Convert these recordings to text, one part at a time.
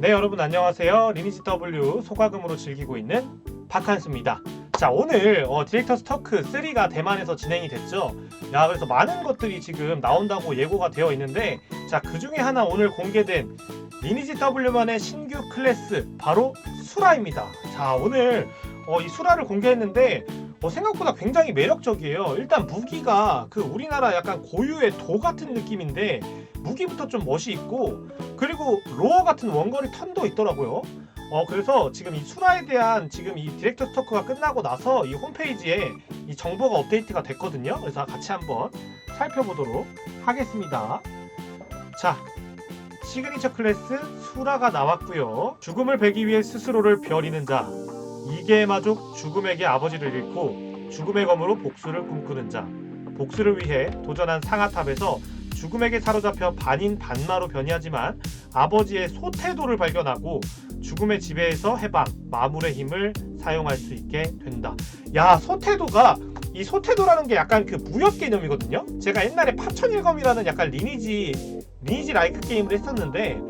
네 여러분 안녕하세요. 리니지 W 소가금으로 즐기고 있는 박한수입니다. 자 오늘 어, 디렉터 스토크 3가 대만에서 진행이 됐죠? 야 그래서 많은 것들이 지금 나온다고 예고가 되어 있는데 자 그 중에 하나 오늘 공개된 리니지 W만의 신규 클래스 바로 수라입니다. 자 오늘 어, 이 수라를 공개했는데 어, 생각보다 굉장히 매력적이에요. 일단 무기가 그 우리나라 약간 고유의 도 같은 느낌인데 무기부터 좀 멋이 있고 그리고 로어 같은 원거리 턴도 있더라고요. 어 그래서 지금 이 수라에 대한 지금 이 디렉터 스토크가 끝나고 나서 이 홈페이지에 이 정보가 업데이트가 됐거든요. 그래서 같이 한번 살펴보도록 하겠습니다. 자, 시그니처 클래스 수라가 나왔고요. 죽음을 베기 위해 스스로를 벼리는 자, 이계의 마족 죽음에게 아버지를 잃고 죽음의 검으로 복수를 꿈꾸는 자, 복수를 위해 도전한 상하탑에서 죽음에게 사로잡혀 반인 반마로 변이하지만 아버지의 소태도를 발견하고 죽음의 지배에서 해방, 마물의 힘을 사용할 수 있게 된다. 야, 소태도가 이 소태도라는 게 약간 그 무협 개념이거든요. 제가 옛날에 파천일검이라는 약간 리니지 리니지 라이크 게임을 했었는데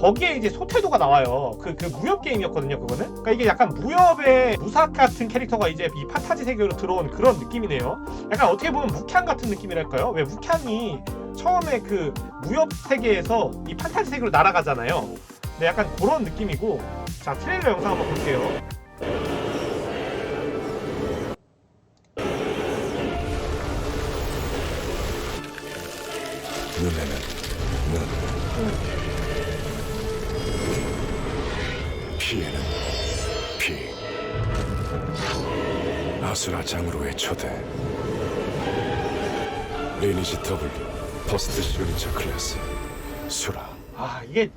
거기에 이제 소태도가 나와요. 그, 그 무협 게임이었거든요, 그거는. 그러니까 이게 약간 무협의 무삭 같은 캐릭터가 이제 이 판타지 세계로 들어온 그런 느낌이네요. 약간 어떻게 보면 묵향 같은 느낌이랄까요? 왜 묵향이 처음에 그 무협 세계에서 이 판타지 세계로 날아가잖아요. 네, 약간 그런 느낌이고. 자, 트레일러 영상 한번 볼게요. 눈에는 눈 피에는 피 아수라 장으로의 초대 리니지 W 퍼스트 시그니처 클래스 수라 아 이게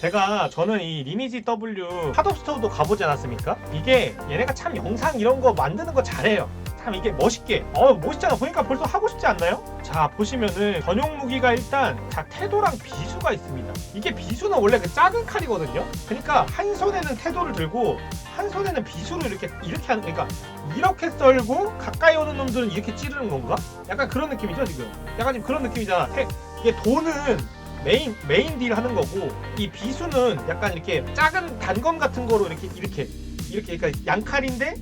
제가 저는 이 리니지 W 핫업스토어도 가보지 않았습니까? 이게 얘네가 참 영상 이런 거 만드는 거 잘해요. 참 이게 멋있게 어 멋있잖아. 보니까 벌써 하고 싶지 않나요? 자 보시면은 전용 무기가 일단 자 태도랑 비수가 있습니다. 이게 비수는 원래 그 작은 칼이거든요. 그러니까 한 손에는 태도를 들고 한 손에는 비수로 이렇게 이렇게 하는 그러니까 이렇게 썰고 가까이 오는 놈들은 이렇게 찌르는 건가? 약간 그런 느낌이죠 지금? 약간 지금 그런 느낌이잖아. 태- 이게 돈은 메인 메인 딜 하는 거고 이 비수는 약간 이렇게 작은 단검 같은 거로 이렇게 이렇게 이렇게 그러니까 양칼인데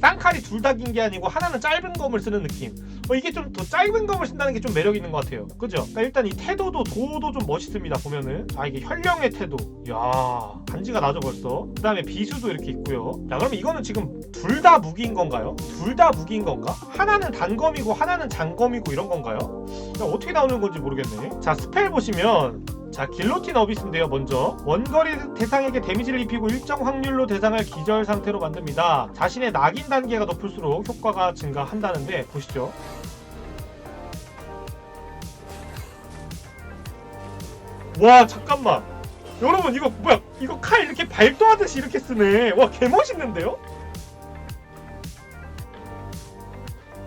쌍칼이 둘 다 긴 게 아니고 하나는 짧은 검을 쓰는 느낌. 어, 이게 좀 더 짧은 검을 쓴다는 게 좀 매력 있는 것 같아요. 그죠? 그러니까 일단 이 태도도 도도 좀 멋있습니다. 보면은 아 이게 현령의 태도. 야 간지가 나죠 벌써. 그다음에 비수도 이렇게 있고요. 자 그러면 이거는 지금 둘 다 무기인 건가요? 둘 다 무기인 건가? 하나는 단검이고 하나는 장검이고 이런 건가요? 야, 어떻게 나오는 건지 모르겠네. 자 스펠 보시면 자 길로틴 어비스인데요 먼저. 원거리 대상에게 데미지를 입히고 일정 확률로 대상을 기절 상태로 만듭니다. 자신의 낙인 단계가 높을수록 효과가 증가한다는데 보시죠. 와 잠깐만. 여러분 이거 뭐야? 이거 칼 이렇게 발도하듯이 이렇게 쓰네. 와 개멋있는데요?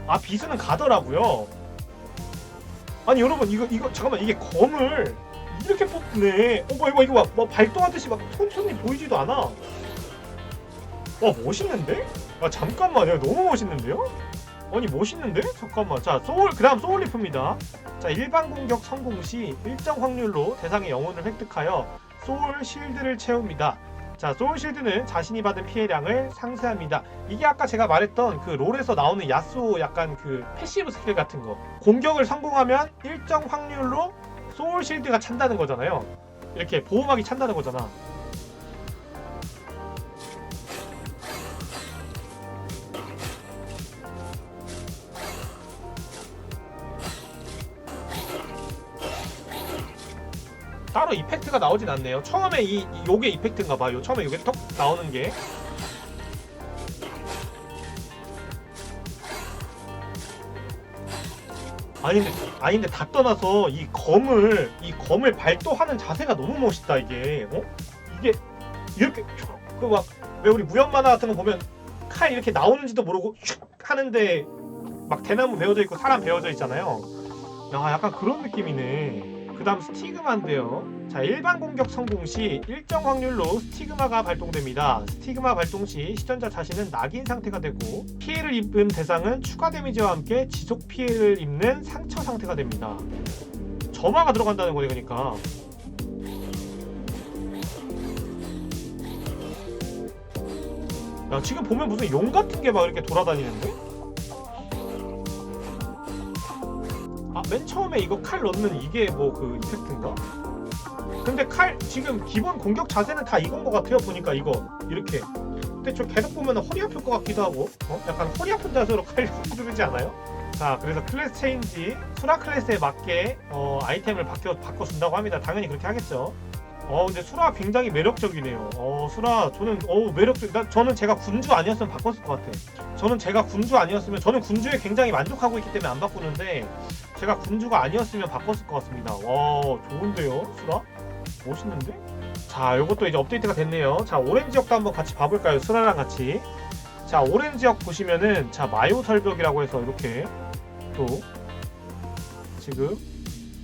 아 비수는 가더라고요. 아니 여러분 이거 이거 잠깐만. 이게 검을 이렇게 뽑네. 어, 뭐 이거 이거 막, 뭐 발동하듯이 막 톤톤이 보이지도 않아. 와 멋있는데? 아 잠깐만요, 너무 멋있는데요? 아니 멋있는데? 잠깐만. 자 소울 그 다음 소울 리프입니다. 자 일반 공격 성공 시 일정 확률로 대상의 영혼을 획득하여 소울 실드를 채웁니다. 자 소울 실드는 자신이 받은 피해량을 상쇄합니다. 이게 아까 제가 말했던 그 롤에서 나오는 야스오 약간 그 패시브 스킬 같은 거. 공격을 성공하면 일정 확률로 소울 실드가 찬다는 거잖아요. 이렇게 보호막이 찬다는 거잖아. 따로 이펙트가 나오진 않네요. 처음에 이, 이 요게 이펙트인가 봐요. 처음에 요게 턱 나오는 게. 아니 근데 다 떠나서 이 검을 이 검을 발도하는 자세가 너무 멋있다 이게. 어? 이게 이렇게 그 막 왜 우리 무협 만화 같은 거 보면 칼 이렇게 나오는지도 모르고 슉 하는데 막 대나무 베어져 있고 사람 베어져 있잖아요. 야 약간 그런 느낌이네 그 다음 스티그마인데요. 자 일반 공격 성공 시 일정 확률로 스티그마가 발동됩니다. 스티그마 발동 시 시전자 자신은 낙인 상태가 되고 피해를 입은 대상은 추가 데미지와 함께 지속 피해를 입는 상처 상태가 됩니다. 점화가 들어간다는 거네 그러니까. 야 지금 보면 무슨 용 같은 게 막 이렇게 돌아다니는데? 맨 처음에 이거 칼 넣는 이게 뭐 그 이펙트인가? 근데 칼 지금 기본 공격 자세는 다 이건 것 같아요 보니까 이거 이렇게 근데 저 계속 보면 허리 아플 것 같기도 하고 어? 약간 허리 아픈 자세로 칼 휘두르지 않아요? 자 그래서 클래스 체인지 수라 클래스에 맞게 어, 아이템을 바꿔, 바꿔준다고 합니다 당연히 그렇게 하겠죠 어 근데 수라 굉장히 매력적이네요 어 수라 저는 어 매력적 나, 저는 제가 군주 아니었으면 바꿨을 것 같아 저는 제가 군주 아니었으면 저는 군주에 굉장히 만족하고 있기 때문에 안 바꾸는데 제가 군주가 아니었으면 바꿨을 것 같습니다. 와 좋은데요 수라? 멋있는데? 자 요것도 이제 업데이트가 됐네요. 자 오렌 지 역도 한번 같이 봐볼까요 수라랑 같이? 자 오렌 지 역 보시면은 자 마요 설벽이라고 해서 이렇게 또 지금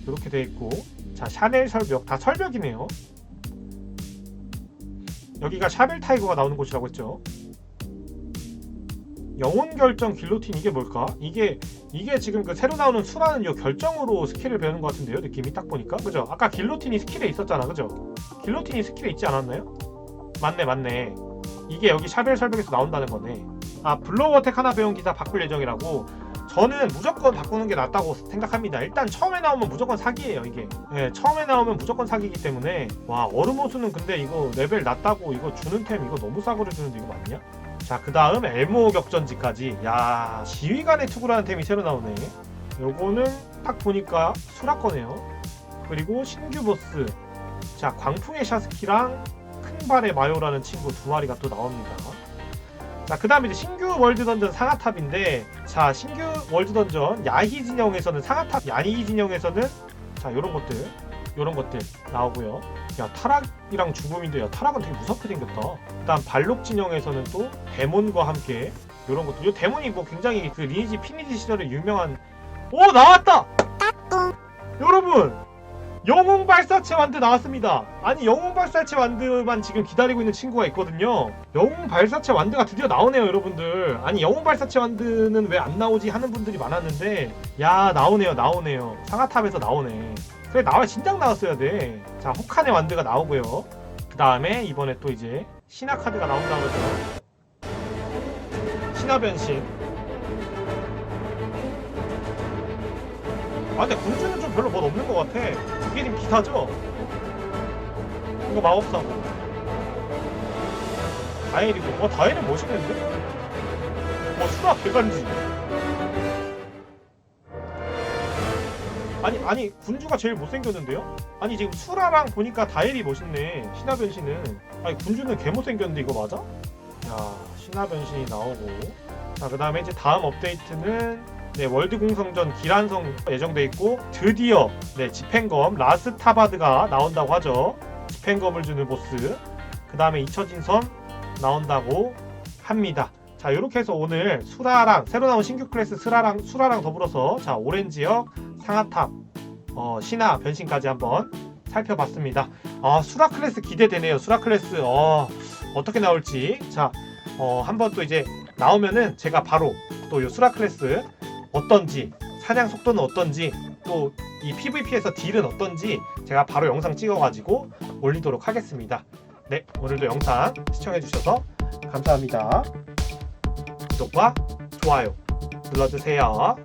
이렇게 돼 있고 자 샤넬 설벽. 다 설벽이네요. 여기가 샤벨 타이거가 나오는 곳이라고 했죠 영혼 결정 길로틴 이게 뭘까? 이게 이게 지금 그 새로 나오는 수라는 요 결정으로 스킬을 배우는 것 같은데요 느낌이 딱 보니까 그죠? 아까 길로틴이 스킬에 있었잖아 그죠? 길로틴이 스킬에 있지 않았나요? 맞네 맞네 이게 여기 샤벨 설벽에서 나온다는 거네 아 어택 하나 배운 기사 바꿀 예정이라고 저는 무조건 바꾸는 게 낫다고 생각합니다 일단 처음에 나오면 무조건 사기예요 이게 예, 처음에 나오면 무조건 사기이기 때문에 와 얼음호수는 근데 이거 레벨 낮다고 이거 주는 템 이거 너무 싸구려 주는데 이거 맞냐? 자 그 다음 엘모 격전지까지. 야 지휘관의 투구라는 템이 새로 나오네. 요거는 딱 보니까 수락 거네요. 그리고 신규 보스. 자 광풍의 샤스키랑 큰 발의 마요라는 친구 두 마리가 또 나옵니다. 자 그 다음에 신규 월드 던전 상하탑인데 자 신규 월드 던전 야희 진영에서는 상하탑 야희 진영에서는 자 요런 것들 요런 것들 나오고요 야 타락이랑 죽음인데 야 타락은 되게 무섭게 생겼다 일단 발록 진영에서는 또 데몬과 함께 요런 것들 요 데몬이 뭐 굉장히 그 리니지 피니지 시절에 유명한 오 나왔다 여러분 영웅 발사체 완드 나왔습니다. 아니 영웅 발사체 완드만 지금 기다리고 있는 친구가 있거든요. 영웅 발사체 완드가 드디어 나오네요, 여러분들. 아니 영웅 발사체 완드는 왜 안 나오지 하는 분들이 많았는데 야 나오네요, 나오네요. 상하탑에서 나오네. 그래 나와 진작 나왔어야 돼. 자 호칸의 완드가 나오고요. 그 다음에 이번에 또 이제 신화 카드가 나온다고 그러죠. 신화 변신. 아 근데 군주는 좀 별로 멋 없는 것 같아 이게 지금 기사죠? 이거 마법사고 다엘이고 어 다엘은 멋있는데? 어 수라 개간지 아니 아니 군주가 제일 못생겼는데요? 아니 지금 수라랑 보니까 다엘이 멋있네 신화 변신은 아니 군주는 개 못생겼는데 이거 맞아? 야 신화 변신이 나오고 자 그 다음에 이제 다음 업데이트는 네, 월드 공성전 기란성 예정돼 있고 드디어 네, 집행검 라스타바드가 나온다고 하죠. 집행검을 주는 보스. 그 다음에 잊혀진 섬 나온다고 합니다. 자, 이렇게 해서 오늘 수라랑 새로 나온 신규 클래스 수라랑 수라랑 더불어서 자 오렌지역 상하탑 어, 신화 변신까지 한번 살펴봤습니다. 아, 수라 클래스 기대되네요. 수라 클래스 어, 어떻게 나올지 자 어, 한번 또 이제 나오면은 제가 바로 또 이 수라 클래스 어떤지 사냥 속도는 어떤지 또 이 PVP에서 딜은 어떤지 제가 바로 영상 찍어가지고 올리도록 하겠습니다. 네 오늘도 영상 시청해주셔서 감사합니다. 구독과 좋아요 눌러주세요.